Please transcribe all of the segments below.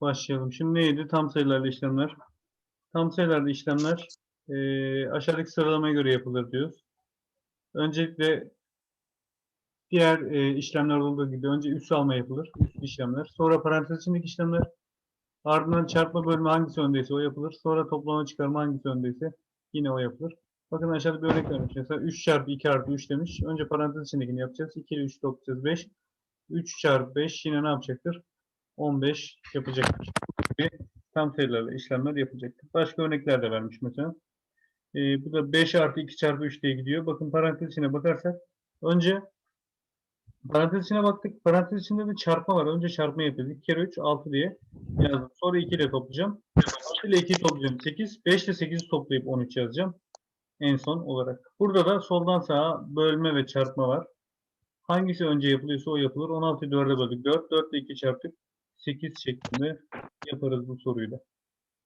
başlayalım. Şimdi neydi? Tam sayılarla işlemler. Tam sayılarla işlemler eee aşağıdaki sıralamaya göre yapılır diyoruz. Öncelikle diğer eee, işlemler olduğu gibi önce üs alma yapılır. Üst işlemler. Sonra parantez içindeki işlemler. Ardından çarpma bölme hangisi öndeyse o yapılır. Sonra toplama çıkarma hangisi öndeyse yine o yapılır. Bakın aşağıda bir örnek vermiş. Mesela 3 çarpı 2 artı 3 demiş. Önce parantez içindekini yapacağız. 2 ile 3 toplayacağız 5. 3 çarpı 5 yine ne yapacaktır? 15 yapacaktır. Tam sayılarla işlemler yapacaktır. Başka örnekler de vermiş mesela. Ee, bu da 5 artı 2 çarpı 3 diye gidiyor. Bakın parantez içine bakarsak önce parantez içine baktık. Parantez içinde de çarpma var. Önce çarpma yapıyoruz. 2 kere 3 6 diye yazdım. Sonra 2 ile toplayacağım. 6 ile 2'yi toplayacağım 8. 5 ile 8'i toplayıp 13 yazacağım. En son olarak. Burada da soldan sağa bölme ve çarpma var. Hangisi önce yapılıyorsa o yapılır. 16'yı 4'e böldük. 4, 4 ile 2 çarptık. 8 şeklinde yaparız bu soruyu da.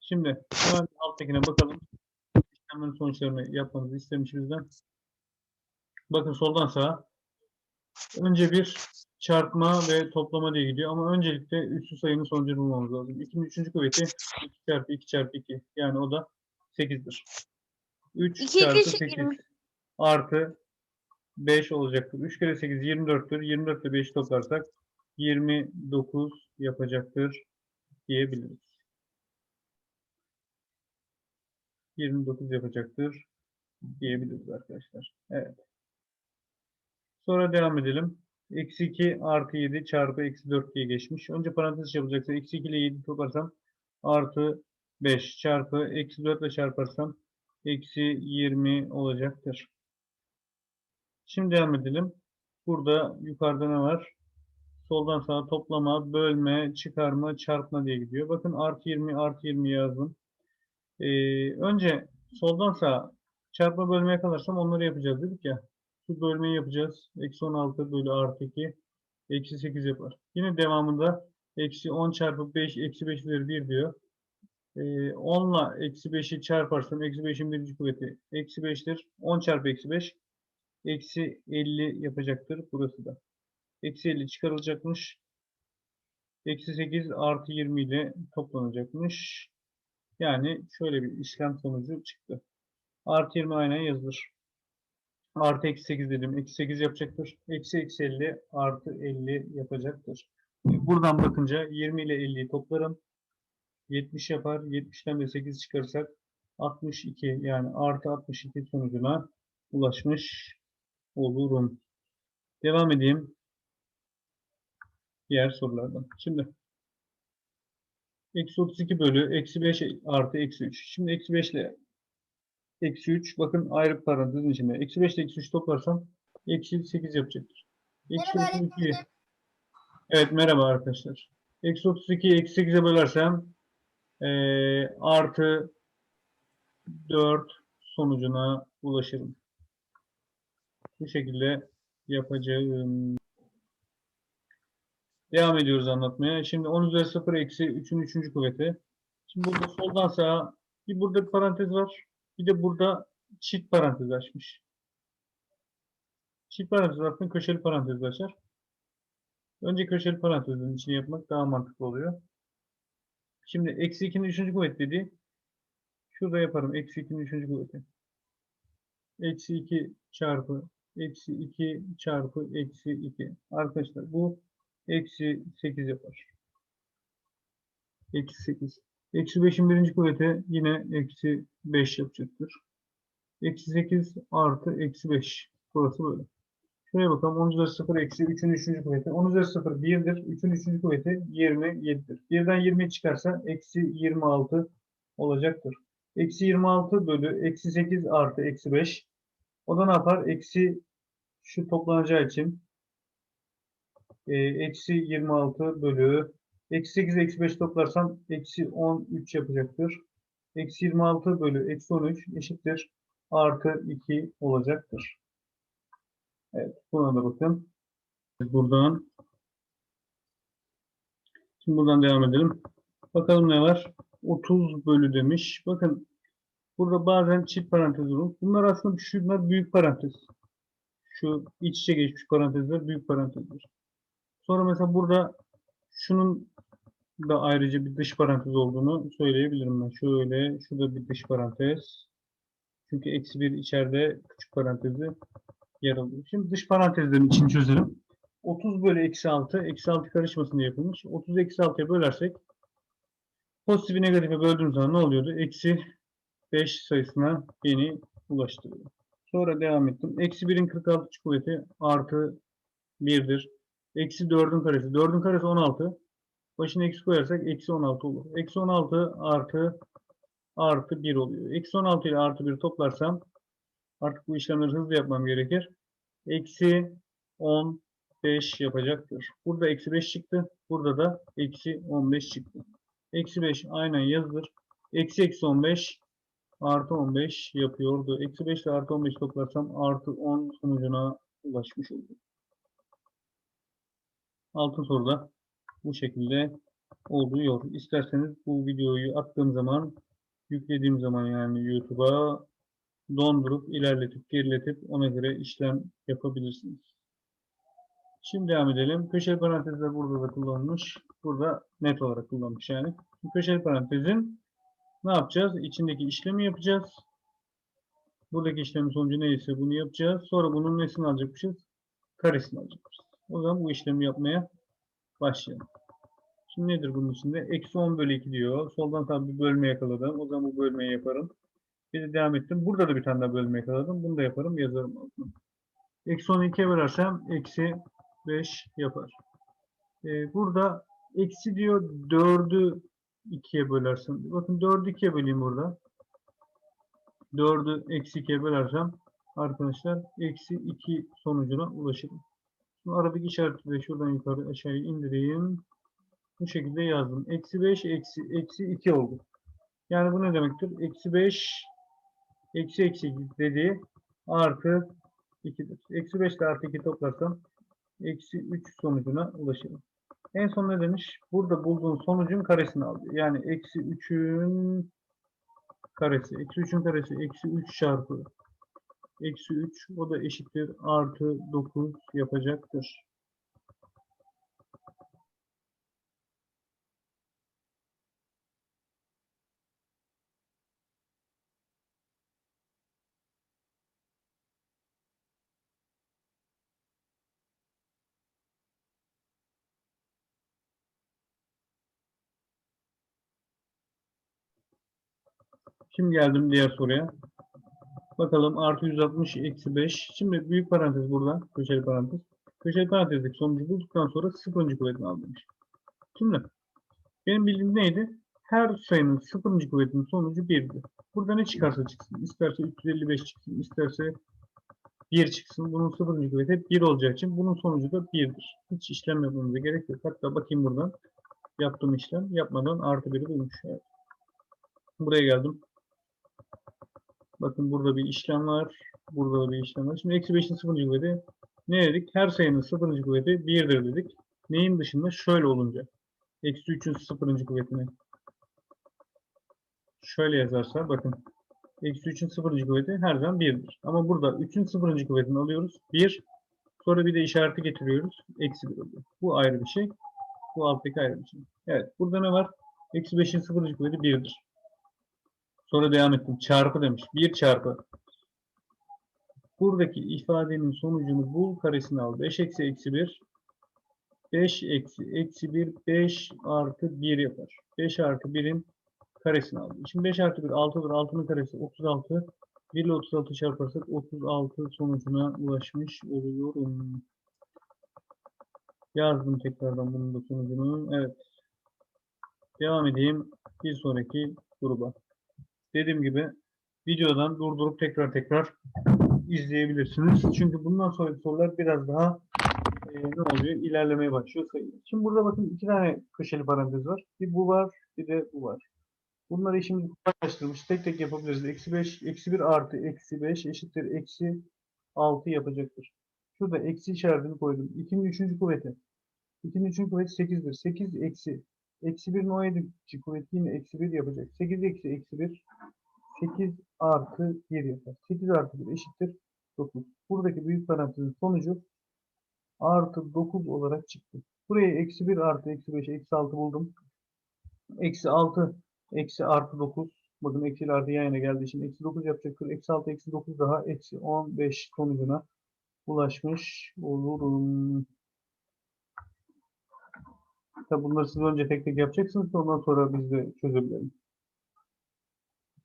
Şimdi hemen alttakine bakalım. İşlemlerin sonuçlarını yapmanızı istemiş bizden. Bakın soldan sağa. Önce bir çarpma ve toplama diye gidiyor ama öncelikle üstü sayının sonucunu bulmamız lazım. 2'nin 3. kuvveti 2 çarpı 2 çarpı 2. Yani o da 8'dir. 3 İki çarpı eşit 8 yirmi. artı 5 olacaktır. 3 kere 8 24'tür. 24 ile 5 toplarsak 29 yapacaktır diyebiliriz. 29 yapacaktır diyebiliriz arkadaşlar. Evet. Sonra devam edelim. Eksi 2 artı 7 çarpı eksi 4 diye geçmiş. Önce parantez yapılacaksa eksi 2 ile 7 toplarsam artı 5 çarpı eksi 4 ile çarparsam eksi 20 olacaktır. Şimdi devam edelim. Burada yukarıda ne var? Soldan sağa toplama, bölme, çıkarma, çarpma diye gidiyor. Bakın artı 20, artı 20 yazdım. Ee, önce soldan sağa çarpma bölmeye kalarsam onları yapacağız dedik ya. Şu bölmeyi yapacağız. Eksi 16 bölü artı 2. Eksi 8 yapar. Yine devamında eksi 10 çarpı 5, eksi 5 üzeri 1 diyor. Ee, 10 ile eksi 5'i çarparsam eksi 5'in birinci kuvveti eksi 5'tir. 10 çarpı eksi 5 eksi 50 yapacaktır burası da. Eksi 50 çıkarılacakmış. Eksi 8 artı 20 ile toplanacakmış. Yani şöyle bir işlem sonucu çıktı. Artı 20 aynen yazılır. Artı eksi 8 dedim. Eksi 8 yapacaktır. Eksi eksi 50 artı 50 yapacaktır. Buradan bakınca 20 ile 50'yi toplarım. 70 yapar. 70'ten de 8 çıkarırsak 62 yani artı 62 sonucuna ulaşmış olurum. Devam edeyim. Diğer sorulardan. Şimdi eksi 32 bölü eksi 5 artı eksi 3. Şimdi eksi 5 ile eksi 3 bakın ayrı parantezin içinde. Eksi 5 ile eksi 3 toplarsam eksi 8 yapacaktır. Eksi Merhaba 32 öğretmenim. Evet merhaba arkadaşlar. Eksi 32'yi eksi 8'e bölersem eee, artı 4 sonucuna ulaşırım. Bu şekilde yapacağım. Devam ediyoruz anlatmaya. Şimdi 10 üzeri 0 eksi 3'ün 3. kuvveti. Şimdi burada soldan sağa bir burada bir parantez var. Bir de burada çift parantez açmış. Çift parantez aslında köşeli parantez açar. Önce köşeli parantezin içini yapmak daha mantıklı oluyor. Şimdi eksi 2'nin 3. kuvveti dedi. Şurada yaparım. Eksi 2'nin 3. kuvveti. Eksi 2 çarpı eksi 2 çarpı eksi 2. Arkadaşlar bu eksi 8 yapar. Eksi 8. Eksi 5'in birinci kuvveti yine eksi 5 yapacaktır. Eksi 8 artı eksi 5. Burası böyle. Şuraya bakalım. 10 üzeri 0 eksi 3'ün 3. kuvveti. 10 üzeri 0 1'dir. 3'ün 3. kuvveti 27'dir. 1'den 20 çıkarsa eksi 26 olacaktır. Eksi 26 bölü eksi 8 artı eksi 5. O da ne yapar? Eksi şu toplanacağı için eksi 26 bölü eksi 8 eksi 5 toplarsam eksi 13 yapacaktır. Eksi 26 bölü eksi 13 eşittir. Artı 2 olacaktır. Evet, buna da bakın. Buradan Şimdi buradan devam edelim. Bakalım ne var? 30 bölü demiş. Bakın burada bazen çift parantez olur. Bunlar aslında şunlar büyük parantez. Şu iç içe geçmiş parantezler büyük parantezler. Sonra mesela burada şunun da ayrıca bir dış parantez olduğunu söyleyebilirim ben. Şöyle, şurada bir dış parantez. Çünkü eksi 1 içeride küçük parantezi yer alıyor. Şimdi dış parantezlerin içini çözelim. 30 bölü eksi 6, eksi 6 karışmasın diye yapılmış. 30 eksi 6'ya bölersek pozitifi negatife böldüğümüz zaman ne oluyordu? Eksi 5 sayısına beni ulaştırıyor. Sonra devam ettim. Eksi 1'in 46 kuvveti artı 1'dir. Eksi 4'ün karesi. 4'ün karesi 16. Başına eksi koyarsak eksi 16 olur. Eksi 16 artı artı 1 oluyor. Eksi 16 ile artı 1 toplarsam artık bu işlemleri hızlı yapmam gerekir. Eksi 15 yapacaktır. Burada eksi 5 çıktı. Burada da eksi 15 çıktı. Eksi 5 aynen yazılır. Eksi eksi 15 artı 15 yapıyordu. Eksi 5 ile artı 15 toplarsam artı 10 sonucuna ulaşmış olduk. 6 soruda bu şekilde oluyor. İsterseniz bu videoyu attığım zaman, yüklediğim zaman yani YouTube'a dondurup, ilerletip, geriletip ona göre işlem yapabilirsiniz. Şimdi devam edelim. Köşeli parantezler burada da kullanılmış. Burada net olarak kullanmış yani. Köşeli parantezin ne yapacağız? İçindeki işlemi yapacağız. Buradaki işlemin sonucu neyse bunu yapacağız. Sonra bunun nesini alacakmışız? Karesini alacakmışız. O zaman bu işlemi yapmaya başlayalım. Şimdi nedir bunun içinde? Eksi 10 bölü 2 diyor. Soldan tabi bir bölme yakaladım. O zaman bu bölmeyi yaparım. Bir de devam ettim. Burada da bir tane daha bölme yakaladım. Bunu da yaparım. Yazarım. Eksi 10'u 2'ye bölersem eksi 5 yapar. Ee, burada eksi diyor 4'ü 2'ye bölersin. Bakın 4'ü 2'ye böleyim burada. 4'ü eksi 2'ye bölersem arkadaşlar eksi 2 sonucuna ulaşırım. Şimdi aradaki işareti de şuradan yukarı aşağıya indireyim. Bu şekilde yazdım. Eksi 5 eksi, eksi 2 oldu. Yani bu ne demektir? Eksi 5 eksi eksi 2 dediği artı 2'dir. Eksi 5 ile artı 2 toplarsam eksi 3 sonucuna ulaşırım. En son ne demiş? Burada bulduğun sonucun karesini alıyor. Yani eksi 3'ün karesi. Eksi 3'ün karesi eksi 3 çarpı eksi 3 o da eşittir artı 9 yapacaktır. Şimdi geldim diğer soruya. Bakalım artı 160 eksi 5. Şimdi büyük parantez burada. Köşeli parantez. Köşeli parantezdeki sonucu bulduktan sonra sıfırıncı kuvvetini al demiş. Şimdi benim bildiğim neydi? Her sayının sıfırıncı kuvvetinin sonucu 1'di. Burada ne çıkarsa çıksın. İsterse 355 çıksın. isterse 1 çıksın. Bunun sıfırıncı kuvveti hep 1 olacağı için bunun sonucu da 1'dir. Hiç işlem yapmamıza gerek yok. Hatta bakayım buradan. Yaptığım işlem yapmadan artı 1'i bulmuş. Evet. Buraya geldim. Bakın burada bir işlem var. Burada da bir işlem var. Şimdi eksi 5'in sıfırıncı kuvveti ne dedik? Her sayının sıfırıncı kuvveti 1'dir dedik. Neyin dışında? Şöyle olunca. Eksi 3'ün sıfırıncı kuvvetini şöyle yazarsa bakın. Eksi 3'ün sıfırıncı kuvveti her zaman 1'dir. Ama burada 3'ün sıfırıncı kuvvetini alıyoruz. 1. Sonra bir de işareti getiriyoruz. Eksi 1 oluyor. Bu ayrı bir şey. Bu alttaki ayrı bir şey. Evet. Burada ne var? Eksi 5'in sıfırıncı kuvveti 1'dir. Sonra devam ettim. Çarpı demiş. 1 çarpı. Buradaki ifadenin sonucunu bul karesini al. 5 eksi eksi 1. 5 eksi eksi 1. 5 artı 1 yapar. 5 artı 1'in karesini aldım. Şimdi 5 artı 1 6'dır. 6'nın karesi 36. 1 ile 36 çarparsak 36 sonucuna ulaşmış oluyorum. Yazdım tekrardan bunun da sonucunu. Evet. Devam edeyim. Bir sonraki gruba dediğim gibi videodan durdurup tekrar tekrar izleyebilirsiniz. Çünkü bundan sonraki sorular biraz daha e, ne oluyor? İlerlemeye başlıyor. Şimdi burada bakın iki tane köşeli parantez var. Bir bu var, bir de bu var. Bunları işimizi kolaylaştırmış. Tek tek yapabiliriz. Eksi 5, eksi 1 artı eksi 5 eşittir eksi 6 yapacaktır. Şurada eksi işaretini koydum. 2'nin 3. kuvveti. 2'nin 3. kuvveti 8'dir. 8 eksi. Eksi 1'in 17. kuvveti yine eksi 1 yapacak. 8 eksi eksi 1 8 artı 1 yapar. 8 artı 1 eşittir 9. Buradaki büyük parantezin sonucu artı 9 olarak çıktı. Buraya eksi 1 artı eksi 5 eksi 6 buldum. Eksi 6. Eksi artı 9. Bakın eksi ile artı yan yana geldiği için eksi 9 yapacaktır. Eksi 6 eksi 9 daha eksi 15 sonucuna ulaşmış olurum. Tabi bunları siz önce tek tek yapacaksınız. Ondan sonra biz de çözebilelim.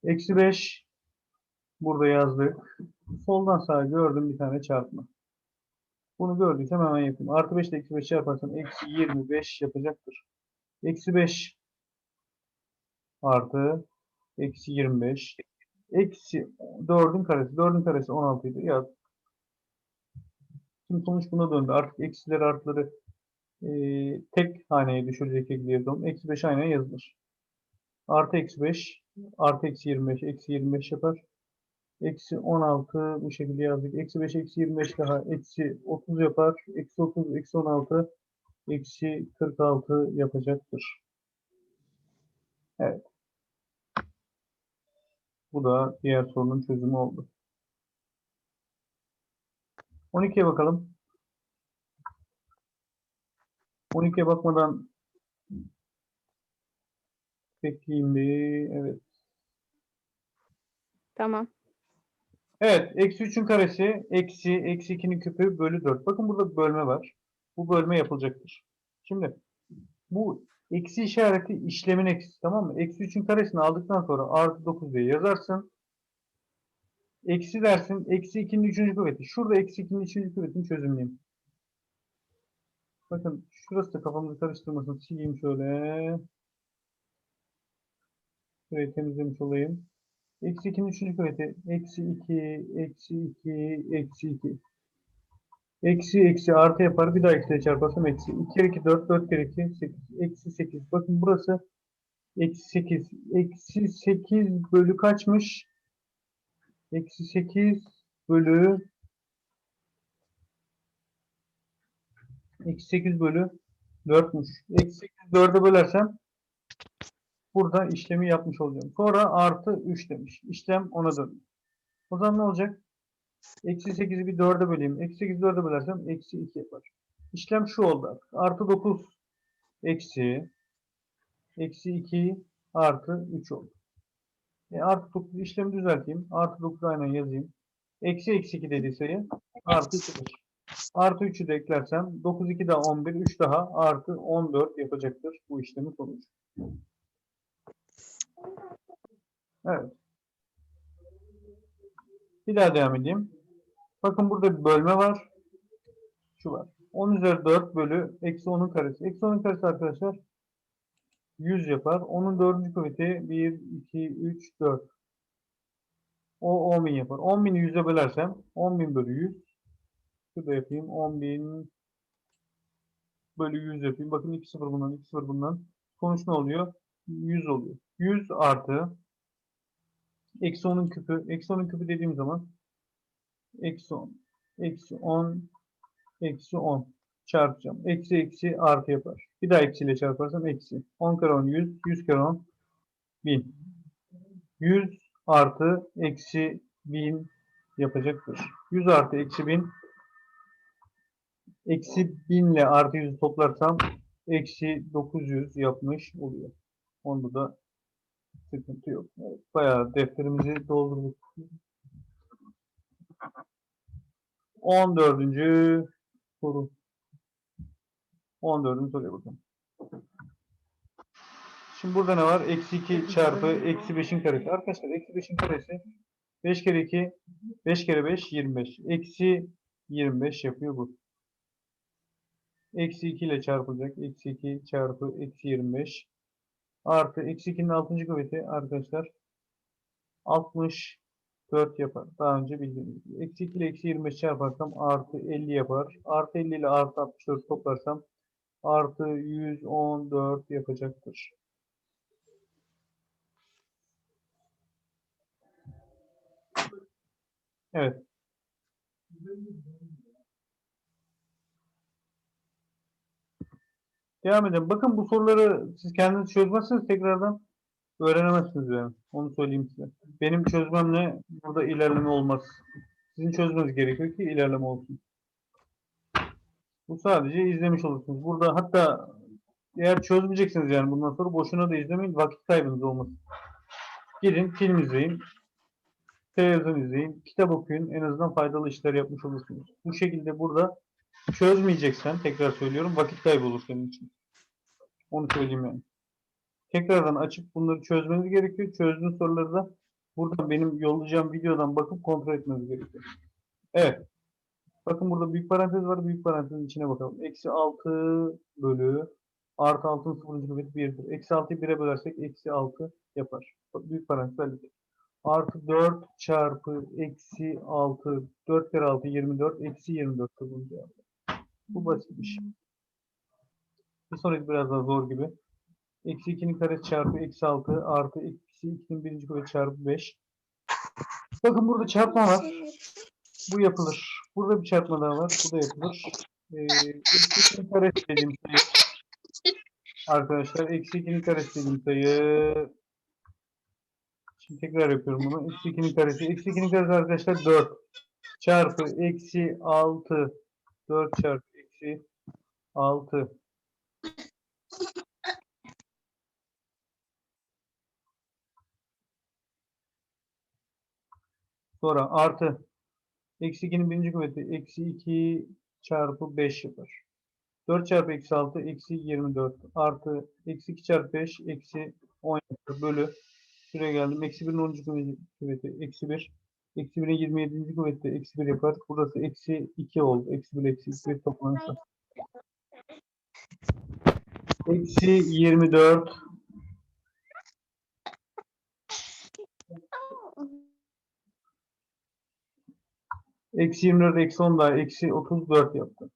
Eksi 5. Burada yazdık. Soldan sağa gördüm bir tane çarpma. Bunu gördüysem hemen yapayım. Artı 5 ile eksi 5 yaparsam eksi 25 yapacaktır. Eksi 5 artı eksi 25 eksi 4'ün karesi. 4'ün karesi 16 idi. Yaz. Şimdi sonuç buna döndü. Artık eksileri artıları eee, tek haneye şekilde yazalım. Eksi 5 haneye yazılır. Artı eksi 5 artı eksi 25 eksi 25 yapar. Eksi 16 bu şekilde yazdık. Eksi 5 eksi 25 daha eksi 30 yapar. Eksi 30 eksi 16 eksi 46 yapacaktır. Evet. Bu da diğer sorunun çözümü oldu. 12'ye bakalım. 12'ye bakmadan bekleyeyim bir. Evet. Tamam. Evet, eksi 3'ün karesi, eksi, eksi 2'nin küpü bölü 4. Bakın burada bir bölme var. Bu bölme yapılacaktır. Şimdi bu eksi işareti işlemin eksisi tamam mı? Eksi 3'ün karesini aldıktan sonra artı 9 diye yazarsın. Eksi dersin, eksi 2'nin 3. kuvveti. Şurada eksi 2'nin 3. kuvvetini çözümleyeyim. Bakın şurası da kafamızı karıştırmasın. Sileyim şöyle. Şurayı temizlemiş olayım. Eksi 2'nin 3. kuvveti. Eksi 2, eksi 2, eksi 2. Eksi eksi artı yapar. Bir daha eksiyle çarparsam eksi. 2 kere 2 4, 4 kere 2 8. Eksi 8. Bakın burası eksi 8. Eksi 8 bölü kaçmış? Eksi 8 bölü Eksi 8 bölü 4'müş. Eksi 8 4'e bölersem burada işlemi yapmış olacağım. Sonra artı 3 demiş. İşlem ona dönüyor. O zaman ne olacak? Eksi 8'i bir 4'e böleyim. Eksi 8'i 4'e bölersem eksi 2 yapar. İşlem şu oldu. Artı 9 eksi eksi 2 artı 3 oldu. E, artı 9 işlemi düzelteyim. Artı 9 aynen yazayım. Eksi eksi 2 dediği sayı artı 0. Artı 3'ü de eklersem 9 2 daha 11 3 daha artı 14 yapacaktır bu işlemin sonucu. Evet. Bir daha devam edeyim. Bakın burada bir bölme var. Şu var. 10 üzeri 4 bölü eksi 10'un karesi. Eksi 10'un karesi arkadaşlar 100 yapar. Onun dördüncü kuvveti 1, 2, 3, 4. O 10.000 yapar. 10.000'i 100'e bölersem 10.000 bölü 100. Şurada yapayım. 10.000 bölü 100 yapayım. Bakın 2 sıfır bundan 2 sıfır bundan. Sonuç ne oluyor? 100 oluyor. 100 artı eksi 10'un küpü. Eksi 10'un küpü dediğim zaman eksi 10. Eksi 10 eksi 10 çarpacağım. Eksi eksi artı yapar. Bir daha eksiyle çarparsam eksi. 10 kere 10 100. 100 kere 10 1000. 100 artı eksi 1000 yapacaktır. 100 artı eksi 1000 eksi 1000 ile artı 100'ü toplarsam eksi 900 yapmış oluyor. Onda da sıkıntı yok. Evet, bayağı defterimizi doldurduk. 14. soru. 14. soruya bakalım. Şimdi burada ne var? Eksi 2 çarpı eksi 5'in karesi. Arkadaşlar eksi 5'in karesi 5 kere 2 5 kere 5 25. Eksi 25 yapıyor bu. Eksi 2 ile çarpılacak. Eksi 2 çarpı eksi 25. Artı eksi 2'nin 6. kuvveti arkadaşlar 64 yapar. Daha önce bildiğimiz gibi. Eksi 2 ile eksi 25 çarparsam artı 50 yapar. Artı 50 ile artı 64 toplarsam artı 114 yapacaktır. Evet. Devam edelim. Bakın bu soruları siz kendiniz çözmezseniz tekrardan öğrenemezsiniz yani. Onu söyleyeyim size. Benim çözmemle burada ilerleme olmaz. Sizin çözmeniz gerekiyor ki ilerleme olsun. Bu sadece izlemiş olursunuz. Burada hatta eğer çözmeyeceksiniz yani bundan sonra boşuna da izlemeyin. Vakit kaybınız olmasın. Gidin film izleyin. Televizyon izleyin. Kitap okuyun. En azından faydalı işler yapmış olursunuz. Bu şekilde burada çözmeyeceksen tekrar söylüyorum vakit kaybı olur senin için. Onu söyleyeyim yani. Tekrardan açıp bunları çözmeniz gerekiyor. Çözdüğün soruları da burada benim yollayacağım videodan bakıp kontrol etmeniz gerekiyor. Evet. Bakın burada büyük parantez var. Büyük parantezin içine bakalım. Eksi 6 bölü artı 6'nın sıfırıncı kuvveti 1'dir. Eksi 6'yı 1'e bölersek eksi 6 yapar. Büyük parantez hallettik. Artı 4 çarpı eksi 6. 4 kere 6 24. Eksi 24 bunun Bu basitmiş. Bir sonraki biraz daha zor gibi. Eksi 2'nin karesi çarpı eksi 6 artı eksi 2'nin birinci kuvveti çarpı 5. Bakın burada çarpma var. Bu yapılır. Burada bir çarpma daha var. Bu da yapılır. Ee, eksi 2'nin karesi dediğim sayı. Arkadaşlar eksi 2'nin karesi dediğim sayı. Şimdi tekrar yapıyorum bunu. Eksi 2'nin karesi. Eksi 2'nin karesi arkadaşlar 4. Çarpı eksi 6. 4 çarpı eksi 6. Sonra artı eksi 2'nin birinci kuvveti eksi 2 çarpı 5 yapar. 4 çarpı eksi 6 eksi 24 artı eksi 2 çarpı 5 eksi 10 yapar. Bölü şuraya geldim. Eksi 1'in 10. kuvveti eksi 1. Eksi 1'in 27. kuvveti eksi 1 yapar. Burası eksi 2 oldu. Eksi 1 eksi 2 toplanırsa. Eksi 24 Eksi 24 eksi 10 daha eksi 34 yaptı.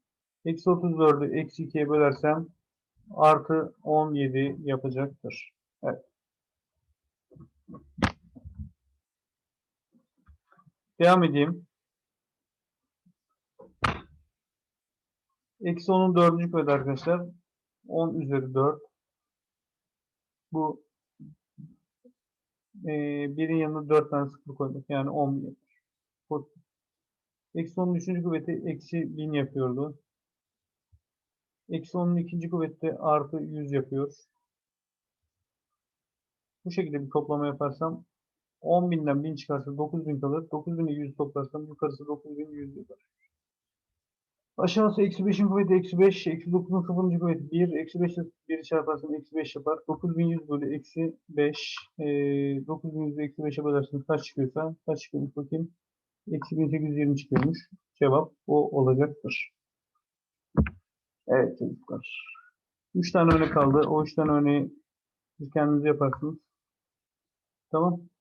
Eksi 34'ü eksi 2'ye bölersem artı 17 yapacaktır. Evet. Devam edeyim. Eksi 10'un dördüncü kuvveti arkadaşlar. 10 üzeri 4. Bu eee birin yanına 4 tane sıfır koyduk. Yani 10 yapar. Bu Eksi 10'un üçüncü kuvveti eksi 1000 yapıyordu. Eksi 10'un ikinci kuvveti artı 100 yapıyor. Bu şekilde bir toplama yaparsam 10.000'den 1000 çıkarsa 9000 kalır. 9000'i 100 toplarsam yukarısı 9100 yapar. Aşağısı eksi 5'in kuvveti eksi 5, eksi 9'un sıfırıncı kuvveti 1, eksi 5 ile 1'i çarparsam eksi 5 yapar. 9100 bölü eksi 5, e, 9100'ü eksi 5'e bölerseniz kaç çıkıyorsa, kaç çıkıyormuş bakayım. Eksi 1820 çıkıyormuş. Cevap o olacaktır. Evet çocuklar. 3 tane örnek kaldı. O 3 tane örneği siz kendiniz yaparsınız. Tamam.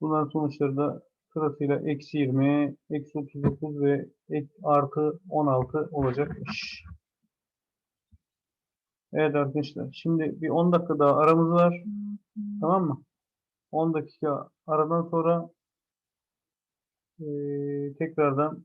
Bunların sonuçları da sırasıyla eksi 20, eksi 39 ve artı 16 olacakmış. Evet arkadaşlar. Şimdi bir 10 dakika daha aramız var. Tamam mı? 10 dakika aradan sonra eee, tekrardan